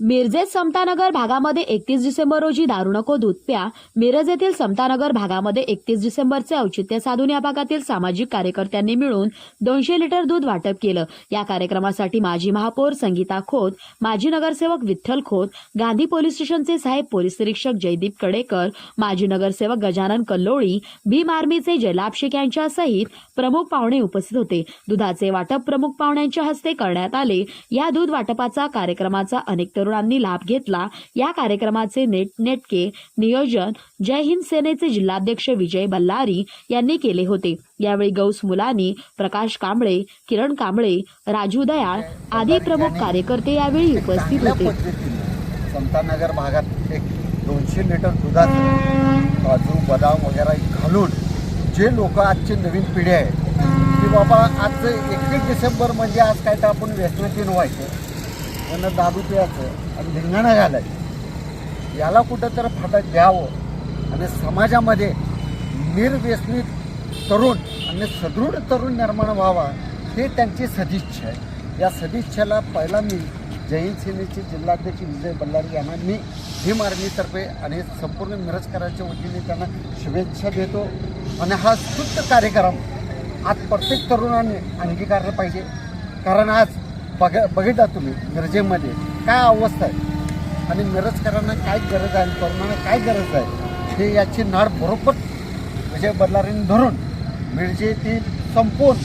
मिरजेत समतानगर भागामध्ये एकतीस डिसेंबर रोजी दारू नको दूध प्या. मिरज येथील समतानगर भागामध्ये एकतीस डिसेंबरचे औचित्य साधून या भागातील सामाजिक कार्यकर्त्यांनी मिळून दोनशे लिटर दूध वाटप केलं. या कार्यक्रमासाठी माजी महापौर संगीता खोत माजी नगरसेवक विठ्ठल खोत गांधी पोलीस स्टेशनचे साहेब पोलीस निरीक्षक जयदीप कडेकर माजी नगरसेवक गजानन कल्लोळी भीम आर्मीचे जयलाभ शेख यांच्यासहित प्रमुख पाहुणे उपस्थित होते. दुधाचे वाटप प्रमुख पाहुण्यांच्या हस्ते करण्यात आले. या दूध वाटपाचा कार्यक्रमाचा अनेक तरुणांनी लाभ घेतला. या कार्यक्रमाचे नेट नेटके नियोजन जय हिंद सेनेचे जिल्हाध्यक्ष विजय बल्लारी यांनी केले होते. यावेळी गौस मुलानी प्रकाश कांबळे किरण कांबळे राजू दयाळ आदी प्रमुख कार्यकर्ते यावेळी उपस्थित होते. संतानगर भागात एक दोनशे लिटर दुधाचं काजू बदाम वगैरे घालून जे लोक आजची नवीन पिढी आहे की बाबा आज एकवीस डिसेंबर म्हणजे आज काय तर आपण व्यसनाची व्हायचं त्यांना दारू प्यायचं आणि धिंगाणा घालायचं. याला कुठंतरी फाटा द्यावं आणि समाजामध्ये निर्व्यसनी तरुण आणि सदृढ तरुण निर्माण व्हावा हे त्यांची सदिच्छा आहे. या सदिच्छेला पहिला मी जैन सेनेचे जिल्हाध्यक्ष विजय बल्लारी यांना मी भीम आर्मीतर्फे आणि संपूर्ण मिरजकरांच्या वतीने त्यांना शुभेच्छा देतो. आणि हा स्तुत्य कार्यक्रम आज प्रत्येक तरुणाने अंगीकारला पाहिजे. कारण आज बघ बघितला तुम्ही मिरजेमध्ये. काय अवस्था आहे? आणि मिरजकरांना काय गरज आहे आणि तरुणांना काय गरज आहे? हे याची नाड बरोबर विजय बदलारीने धरून मिरजेतील संपून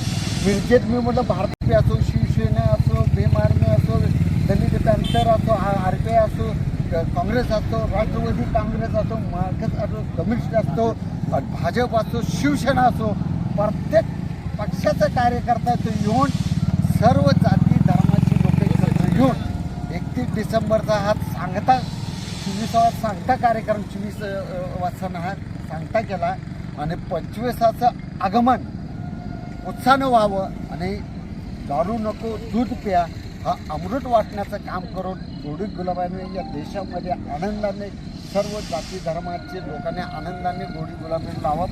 मिरजेत मी म्हटलं भारतीय असो शिवसेना असो भीम आर्मी असो दलित पॅन्थर असो आर पी आय असो काँग्रेस असो राष्ट्रवादी काँग्रेस असो मार्क्स असो कम्युनिस्ट असतो भाजप असो शिवसेना असो प्रत्येक पक्षाचा कार्यकर्ता तो येऊन सर्व जाती धर्माची लोक एकत्र येऊन एकतीस डिसेंबरचा हा सांगता चोवीसावा सांगता कार्यक्रम चोवीस वाजताना हा सांगता केला. आणि पंचवीसाचं आगमन उत्साहानं व्हावं आणि दारू नको दूध प्या हा अमृत वाटण्याचं काम करून गोडी गुलाबाने या देशामध्ये आनंदाने सर्व जाती धर्माचे लोकांनी आनंदाने गोडी गुलाबी लावा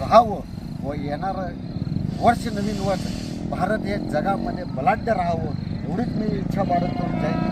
राहावं व येणारं वर्ष नवीन वर्ष भारत हे जगामध्ये बलाढ्य राहावं एवढीच मी इच्छा बाळगतो. जय